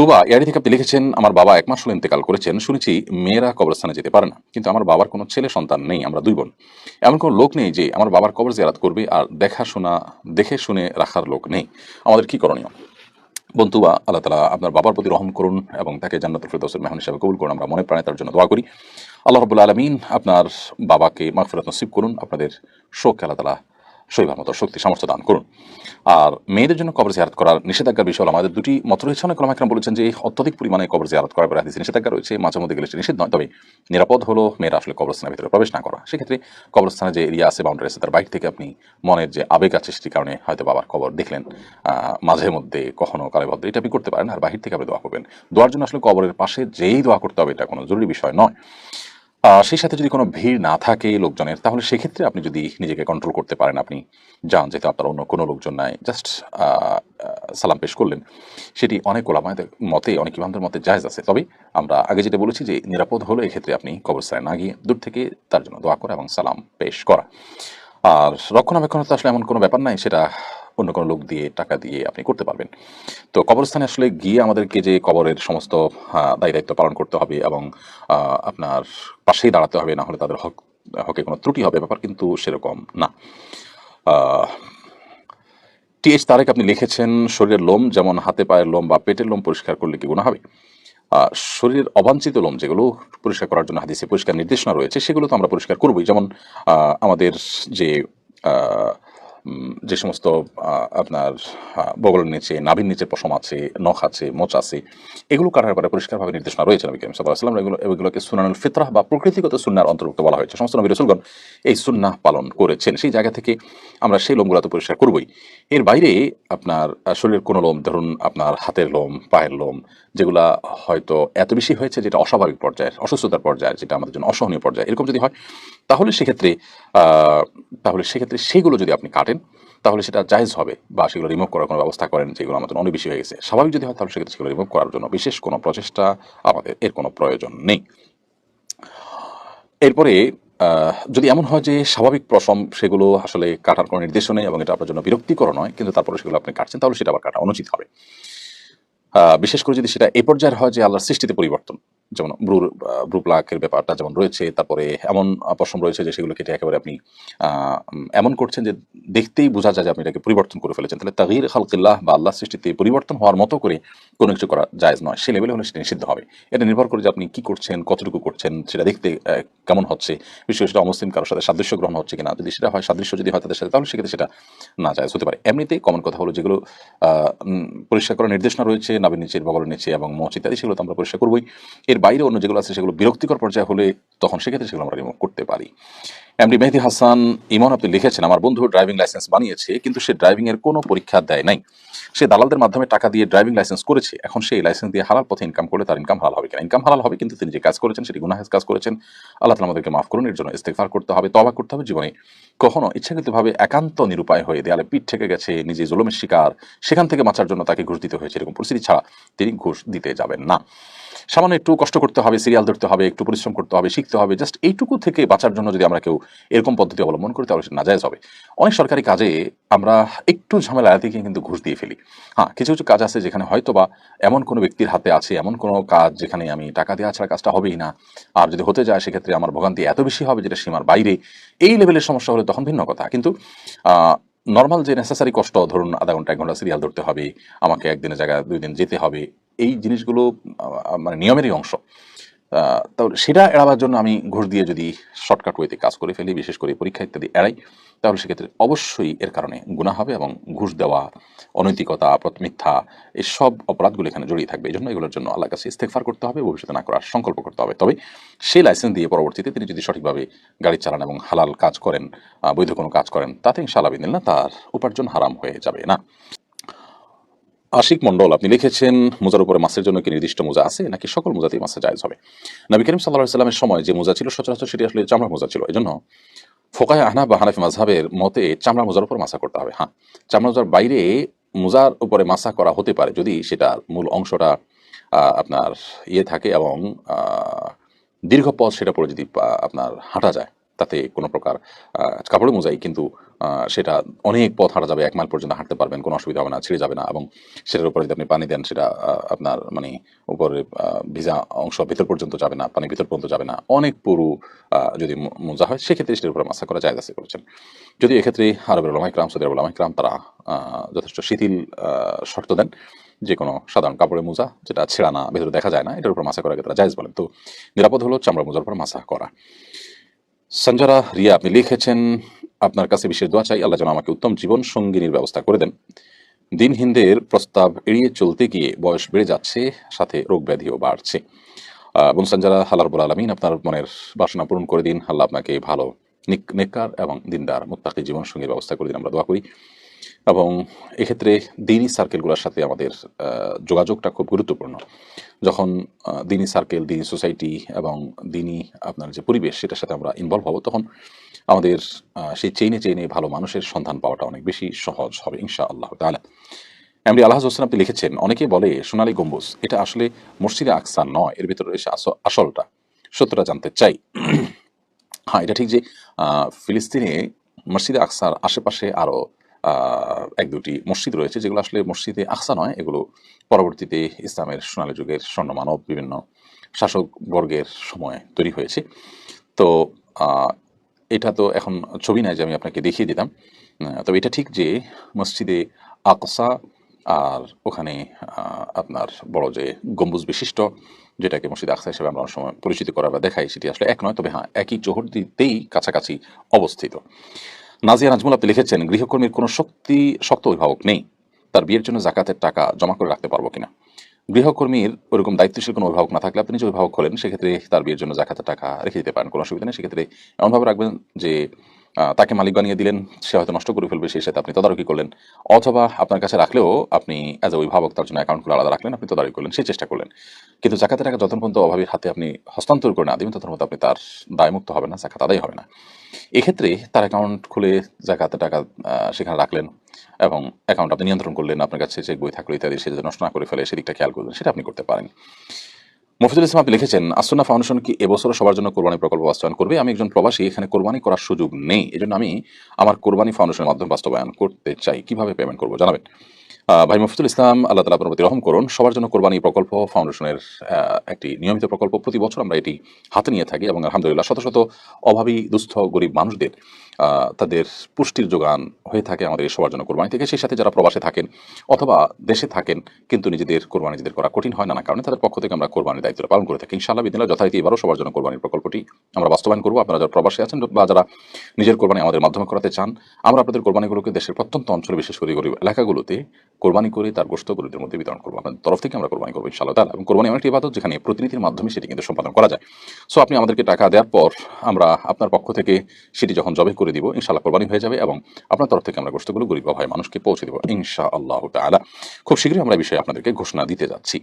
তুবা এআডি থেকে আপনি লিখেছেন, আমার বাবা এক মাস হলো ইন্তেকাল করেছেন, শুনেছি মেয়েরা কবরস্থানে যেতে পারে না। কিন্তু আমার বাবার কোনো ছেলে সন্তান নেই, আমরা দুই বোন। এমন কোনো লোক নেই যে আমার বাবার কবর জিয়ারাত করবে আর দেখাশোনা দেখে শুনে রাখার লোক নেই। আমাদের কি করণীয়? বন্ধুবা আল্লাহ তালা আপনার বাবার প্রতি রহম করুন এবং তাকে জান্নাতুল ফেরদৌসের মেহমান হিসাবে কবুল করুন। আমরা মনে প্রাণে তার জন্য দোয়া করি। আল্লাহ রবুল্লা আলমিন আপনার বাবাকে মাগফিরাত নসিব করুন। আপনাদের শোক আল্লাহ তালা শৈবার মতো শক্তি, সামর্থ্য দান করুন। আর মেয়েদের জন্য কবর জিয়ারত করার নিষেধাজ্ঞার বিষয় আমাদের দুটি মত রয়েছে। অনেক কলামাকরাম বলেছেন যে অত্যধিক পরিমাণে কবর জিয়ারত করার পরে নিষেধাজ্ঞা রয়েছে। মাঝে মধ্যে গেলে নিষেধ নয়, তবে নিরাপদ হলো মেয়েরা আসলে কবরস্থানের ভিতরে প্রবেশ না করা। সেক্ষেত্রে কবরস্থানে যে এরিয়া আছে বাউন্ডারি আছে, তার বাইক থেকে আপনি মনের যে আবেগ আছে, সেটির কারণে হয়তো বাবার কবর দেখলেন। মাঝে মধ্যে কখনো কালে ভদ্র এটা আপনি করতে পারেন, আর বাহির থেকে আপনি দোয়া করবেন। দোয়ার জন্য আসলে কবরের পাশে যেই দোয়া করতে হবে, এটা কোনো জরুরি বিষয় নয়। সেই সাথে যদি কোনো ভিড় না থাকে লোকজনের, তাহলে সেক্ষেত্রে আপনি যদি নিজেকে কন্ট্রোল করতে পারেন, আপনি যান, যেহেতু আপনার অন্য কোনো লোকজন নাই জাস্ট সালাম পেশ করলেন। সেটি অনেক ওলামাদের মতে, অনেক ইমামদের মতে জায়েজ আছে। তবে আমরা আগে যেটা বলেছি যে নিরাপদ হলো এক্ষেত্রে আপনি কবরস্থানে না গিয়ে দূর থেকে তার জন্য দোয়া করা এবং সালাম পেশ করা। আর রক্ষণাবেক্ষণ তো আসলে এমন কোনো ব্যাপার নাই, সেটা অন্য কোনো লোক দিয়ে টাকা দিয়ে আপনি করতে পারবেন। তো কবরস্থানে আসলে গিয়ে আমাদেরকে যে কবরের সমস্ত দায় দায়িত্ব পালন করতে হবে এবং আপনার পাশেই দাঁড়াতে হবে, না হলে তাদের হক, হকে কোনো ত্রুটি হবে, ব্যাপার কিন্তু সেরকম না। টিএইচ তারেক আপনি লিখেছেন, শরীরের লোম যেমন হাতে পায়ের লোম বা পেটের লোম পরিষ্কার করলে কি গুণা হবে? শরীরের অবাঞ্ছিত লোম যেগুলো পরিষ্কার করার জন্য হাদিসে পরিষ্কার নির্দেশনা রয়েছে, সেগুলো তো আমরা পরিষ্কার করবই। যেমন আমাদের যে যে সমস্ত আপনার বগলের নিচে, নাভির নিচে পশম আছে, নখ আছে, মোচ আছে, এগুলো কাটার ব্যাপারে পরিষ্কারভাবে নির্দেশনা রয়েছে নবী করিম সাল্লাহ এগুলো, এগুলোকে সুনানুল ফিতরাহ বা প্রকৃতিগত সুন্নার অন্তর্ভুক্ত বলা হয়েছে। সমস্ত নবী রসুলগণ এই সুন্নাহ পালন করেছেন। সেই জায়গা থেকে আমরা সেই লোমগুলো তো পরিষ্কার করবই। এর বাইরে আপনার শরীরের কোনো লোম, ধরুন আপনার হাতের লোম, পায়ের লোম, যেগুলা হয়তো এত বেশি হয়েছে যেটা অস্বাভাবিক পর্যায়ের, অসুস্থতার পর্যায়ে যেটা আমাদের জন্য অসহনীয় পর্যায়ে, এরকম যদি হয়, তাহলে সেক্ষেত্রে তাহলে সেক্ষেত্রে সেগুলো যদি আপনি কাটেন তাহলে সেটা জায়েজ হবে বা সেগুলো রিমুভ করার কোনো ব্যবস্থা করেন যেগুলো আমাদের অনেক বেশি হয়ে গেছে। স্বাভাবিক যদি হয় তাহলে সেক্ষেত্রে সেগুলো রিমুভ করার জন্য বিশেষ কোনো প্রচেষ্টা আমাদের এর কোনো প্রয়োজন নেই। এরপরে যদি এমন হয় যে স্বাভাবিক প্রসম সেগুলো আসলে কাটার কোনো নির্দেশন নেই এবং এটা আপনার জন্য বিরক্তিকর নয়, কিন্তু তারপরে সেগুলো আপনি কাটছেন, তাহলে সেটা আবার কাটা অনুচিত হবে। বিশেষ করে যদি সেটা এ পর্যায়ের হয় যে আল্লাহর সৃষ্টিতে পরিবর্তন যেমন ব্রুর ব্রু প্লাকের ব্যাপারটা যেমন রয়েছে, তারপরে এমন পশম রয়েছে যে সেগুলো কেটে একেবারে আপনি এমন করছেন যে দেখতেই বোঝা যায় যে আপনি এটাকে পরিবর্তন করে ফেলেছেন। তাহলে তাগির খালকিল্লাহ বা আল্লাহ সৃষ্টিতে পরিবর্তন হওয়ার মতো করে কোনো কিছু করা জায়েজ নয়। সে লেভেলে হলে সেটা নিষিদ্ধ হবে। এটা নির্ভর করে যে আপনি কি করছেন, কতটুকু করছেন, সেটা দেখতে কেমন হচ্ছে। বিশেষ করে অমুসলিম কারোর সাথে সাদৃশ্য গ্রহণ হচ্ছে কিনা। যদি সেটা হয়, সাদৃশ্য যদি হয় তাদের সাথে, তাহলে সেক্ষেত্রে সেটা না জায়েজ হতে পারে। এমনিতে কমন কথা হলো যেগুলো পরিষ্কার করার নির্দেশনা রয়েছে, নাবির নিচের বগলের নিচে এবং মোচ ইত্যাদি, সেগুলো তো আমরা পরিষ্কার করবোই। এর বাইরে অন্য যেগুলো আছে সেগুলো বিরক্তিকর পর্যায়ে হলে তখন সেক্ষেত্রে সেগুলো আমরা রিমুভ করতে পারি। এমডি মেহেদি হাসান, ইমন আপনি লিখেছেন, আমার বন্ধু ড্রাইভিং লাইসেন্স বানিয়েছে, কিন্তু সে ড্রাইভিং এর কোনো পরীক্ষা দেয় নাই। সে দালালদের মাধ্যমে টাকা দিয়ে ড্রাইভিং লাইসেন্স করেছে, এখন সেই লাইসেন্স দিয়ে হালাল পথে ইনকাম করলে তার ইনকাম হালাল হবে কিনা? ইনকাম হালাল হবে, কিন্তু তিনি যে কাজ করেছেন সেটি গুনাহেজ কাজ করেছেন। আল্লাহ তালা আমাদেরকে মাফ করুন, এর জন্য ইস্তেফার করতে হবে তবা করতে হবে জীবনে। কখনো ইচ্ছাকৃতভাবে একান্ত নিরুপায় হয়ে দেয়ালে পিঠ থেকে গেছে, নিজে জুলুমের শিকার, সেখান থেকে বাঁচার জন্য তাকে ঘুষ দিতে হয়েছে, এরকম পরিস্থিতি ছাড়া তিনি ঘুষ দিতে যাবেন না। সামান্য একটু কষ্ট করতে হবে সিরিয়াল ধরতে হবে, একটু পরিশ্রম করতে হবে, শিখতে হবে জাস্ট এইটুকু থেকে বাঁচার জন্য যদি আমরা কেউ এরকম পদ্ধতি অবলম্বন করি, তাহলে সেটা নাজায়জ হবে। অনেক সরকারি কাজে আমরা একটু ঝামেলা গিয়ে কিন্তু ঘুষ দিয়ে ফেলি। হ্যাঁ কিছু কিছু কাজ আছে যেখানে হয়তো বা এমন কোনো ব্যক্তির হাতে আছে, এমন কোনো কাজ যেখানে আমি টাকা দেওয়া ছাড়া কাজটা হবেই না। আর যদি হতে যায়, সেক্ষেত্রে আমার ভোগান্তি এত বেশি হবে যেটা সীমার বাইরে। এই লেভেলের সমস্যা হলে তখন ভিন্ন কথা। কিন্তু নর্মাল যে নেসেসারি কষ্ট, ধরুন আধা ঘণ্টা, এক ঘণ্টা সিরিয়াল ধরতে হবে, আমাকে একদিনের জায়গায় দুই দিন যেতে হবে এই জিনিসগুলো মানে নিয়মেরই অংশ। তাহলে সেটা এড়াবার জন্য আমি ঘুষ দিয়ে যদি শর্টকাট ওয়েতে কাজ করে ফেলি, বিশেষ করে পরীক্ষা ইত্যাদি এড়াই, তাহলে সেক্ষেত্রে অবশ্যই এর কারণে গুণা হবে এবং ঘুষ দেওয়া, অনৈতিকতা মিথ্যা, এসব অপরাধগুলো এখানে জড়িয়ে থাকবে। এই জন্য এগুলোর জন্য আল্লাহ কাছে ইস্তেকফার করতে হবে, ভবিষ্যতে না করার সংকল্প করতে হবে। তবে সেই লাইসেন্স দিয়ে পরবর্তীতে তিনি যদি সঠিকভাবে গাড়ি চালান এবং হালাল কাজ করেন বৈধ কোনো কাজ করেন, তাতে ইনশাআল্লাহ না তার উপার্জন হারাম হয়ে যাবে না। আশিক মন্ডল আপনি লিখেছেন, মোজার উপরে মাছের জন্য কি নির্দিষ্ট মোজা আছে? নাকি সকল মোজাতেই মাছে জায়জ হবে? নবী করিম সাল্লাহ সাল্লামের সময় যে মোজা ছিল, সচরাচর সেটি আসলে চামড়া মোজা ছিল। এই জন্য ফোকায় আহনা বা হানাফি মাঝহাবের মতে চামড়া মোজার উপর মাসা করতে হবে। হ্যাঁ চামড়া মোজার বাইরে মোজার উপরে মাসা করা হতে পারে যদি সেটা মূল অংশটা আপনার ইয়ে থাকে এবং দীর্ঘ পথ সেটা পরে যদি আপনার হাঁটা যায়। তাতে কোনো প্রকার কাপড়ে মোজাই কিন্তু সেটা অনেক পথ হাঁটা যাবে, এক মাইল পর্যন্ত হাঁটতে পারবেন, কোনো অসুবিধা হবে না, ছিঁড়ে যাবে না এবং সেটার উপরে যদি আপনি পানি দেন, সেটা আপনার মানে উপরে ভিজা অংশ ভিতর পর্যন্ত যাবে না, পানি ভিতর পর্যন্ত যাবে না, অনেক পুরু যদি মোজা হয়, সেক্ষেত্রে সেটার উপরে মাসা করা যায় করেছেন যদি এক্ষেত্রে আরবের ওলামাই ক্রাম, সৌদি আরবের ওলামাই ক্রাম তারা যথেষ্ট শিথিল শর্ত দেন যে কোনো সাধারণ কাপড়ের মোজা যেটা ছেঁড়া না, ভেতরে দেখা যায় না, এটার উপর মাসা করা তারা জায়েজ বলেন। তো নিরাপদ হলো চামড়া মোজার উপর মাসা করা। সঞ্জরা, রিয়া, আপনি লিখেছেন, আপনার কাছে বিশেষ দোয়া চাই, আল্লাহ যেন আমাকে উত্তম জীবন সঙ্গিনীর ব্যবস্থা করে দেন। দিন হিন্দের প্রস্তাব এড়িয়ে চলতে গিয়ে বয়স বেড়ে যাচ্ছে, সাথে রোগ ব্যাধিও বাড়ছে। এবং সঞ্জরা হালারবুল আলমিন আপনার মনের বাসনা পূরণ করে দিন। আল্লাহ আপনাকে ভালো, নিক- নেককার এবং দিনদার মোত্তাকি জীবন সঙ্গীর ব্যবস্থা করে দিন। আমরা দোয়া করি এবং এক্ষেত্রে দিনই সার্কেলগুলোর সাথে আমাদের যোগাযোগটা খুব গুরুত্বপূর্ণ। যখন আহ, দিনী সার্কেল দিনী সোসাইটি এবং দিনী আপনার যে পরিবেশ সেটার সাথে আমরা ইনভলভ হব তখন আমাদের সেই চেইনে চেইনে ভালো মানুষের সন্ধান পাওয়াটা অনেক বেশি সহজ হবে ইনশা আল্লাহ তাআলা। এমডি আল্লাহ হোসেন আপনি লিখেছেন অনেকে বলে সোনালী গম্বুজ এটা আসলে মসজিদে আকসা নয় এর ভিতরে রয়েছে আস- আসলটা। সত্যটা জানতে চাই। হ্যাঁ এটা ঠিক যে ফিলিস্তিনে মসজিদে আকসার আশেপাশে আরও আহ, এক দুটি মসজিদ রয়েছে, যেগুলো আসলে মসজিদে আকসা নয়, এগুলো পরবর্তীতে ইসলামের সোনালী যুগের স্বর্ণমানব বিভিন্ন শাসক বর্গের সময় তৈরি হয়েছে। তো এটা তো এখন ছবি নাই যে আমি আপনাকে দেখিয়ে দিতাম। তবে এটা ঠিক যে মসজিদে আকসা আর ওখানে আপনার বড় যে গম্বুজ বিশিষ্ট, যেটাকে মসজিদ আকসা হিসেবে আমরা অনেক সময় পরিচিত করা বা দেখাই, সেটি আসলে এক নয়, তবে হ্যাঁ একই চৌহদ্দিতেই কাছাকাছি অবস্থিত। নাজিয়া নাজমুল আপনি লিখেছেন, গৃহকর্মীর কোনো শক্তি, শক্ত অভিভাবক নেই। তার বিয়ের জন্য জাকাতের টাকা জমা করে রাখতে পারব কিনা? গৃহকর্মীর ওরকম দায়িত্বশীল কোনো অভিভাবক না থাকলে আপনি যে অভিভাবক হলেন, সেক্ষেত্রে তার বিয়ের জন্য জাকাতের টাকা রেখে দিতে পারেন, কোনো অসুবিধা নেই। সেক্ষেত্রে এমনভাবে রাখবেন যে তাকে মালিক বানিয়ে দিলেন, সে হয়তো নষ্ট করে ফেলবে সেই সাথে আপনি তদারকি করলেন। অথবা আপনার কাছে রাখলেও আপনি অ্যাজ এ অভিভাবক তার জন্য অ্যাকাউন্টগুলো আলাদা রাখলেন, আপনি তদারকি করলেন সেই চেষ্টা করলেন। কিন্তু জাকাতের টাকা যতক্ষণ পর্যন্ত অভাবীর হাতে আপনি হস্তান্তর করে না দিবেন, ততক্ষণ পর্যন্ত আপনি তার দায়মুক্ত হবে না, জাকাত আদায় হবে না। এক্ষেত্রে তার অ্যাকাউন্ট খুলে জাকাতের টাকা সেখানে রাখলেন এবং অ্যাকাউন্ট আপনি নিয়ন্ত্রণ করলেন, আপনার কাছে চেক বই থাকল ইত্যাদি, সে নষ্ট না করে ফেলে, সেদিকটা খেয়াল করবেন সেটা আপনি করতে পারেন। মফিদুল ইসলাম আপনি লিখেছেন আসুনা ফাউন্ডেশন কি এবছর সবার জন্য কোরবানি প্রকল্প বাস্তবায়ন করবে? আমি একজন প্রবাসী, এখানে কোরবানি করার সুযোগ নেই। এজন্য আমি আমার কোরবানি ফাউন্ডেশনের মাধ্যমে বাস্তবায়ন করতে চাই। কীভাবে পেমেন্ট করব? জানাবেন। ভাই মফিদুল ইসলাম, আল্লাহ তালা আপনার প্রতি রহম করুন। সবার জন্য কোরবানি প্রকল্প ফাউন্ডেশনের একটি নিয়মিত প্রকল্প প্রতি বছর আমরা এটি হাতে নিয়ে থাকি এবং আলহামদুলিল্লাহ শত শত অভাবী, দুস্থ, গরিব মানুষদের তাদের পুষ্টির যোগান হয়ে থাকে আমাদের সবার জন্য কোরবানি থেকে। সেই সাথে যারা প্রবাসে থাকেন অথবা দেশে থাকেন, কিন্তু নিজেদের কোরবানি নিজেদের করা কঠিন হয় নানা কারণে, তাদের পক্ষ থেকে আমরা কোরবানির দায়িত্ব পালন করে থাকি। ইনশাআল্লাহ, বিদিনা যথারীতি এবারও সবার জন্য কোরবানির প্রকল্পটি আমরা বাস্তবায়ন করব। আপনারা যারা প্রবাসে আছেন বা যারা নিজের কোরবানি আমাদের মাধ্যমে করাতে চান, আমরা আপনাদের কোরবানিগুলোকে দেশের প্রত্যন্ত অঞ্চলে, বিশেষ করে গরিব এলাকাগুলোতে কোরবানি করে তার গোষ্ঠ গরিবদের মধ্যে বিতরণ করব। আপনাদের তরফ থেকে আমরা কোরবানি করব, ইনশাআল্লাহ তাআলা। এবং কোরবানি এমন একটি ইবাদত যেখানে প্রতিনিধির মাধ্যমে সেটি কিন্তু সম্পাদন করা যায়। সো আপনি আমাদেরকে টাকা দেওয়ার পর আমরা আপনার পক্ষ থেকে সেটি যখন জবে করে দিব ইনশাল্লাহ কোরবানি হয়ে যাবে এবং আপনার তরফ থেকে আমরা গোষ্ঠগুলো গরিব ভাই মানুষকে পৌঁছে দেবো ইনশা আল্লাহ তাআলা। খুব শীঘ্রই আমরা এই বিষয়ে আপনাদেরকে ঘোষণা দিতে যাচ্ছি।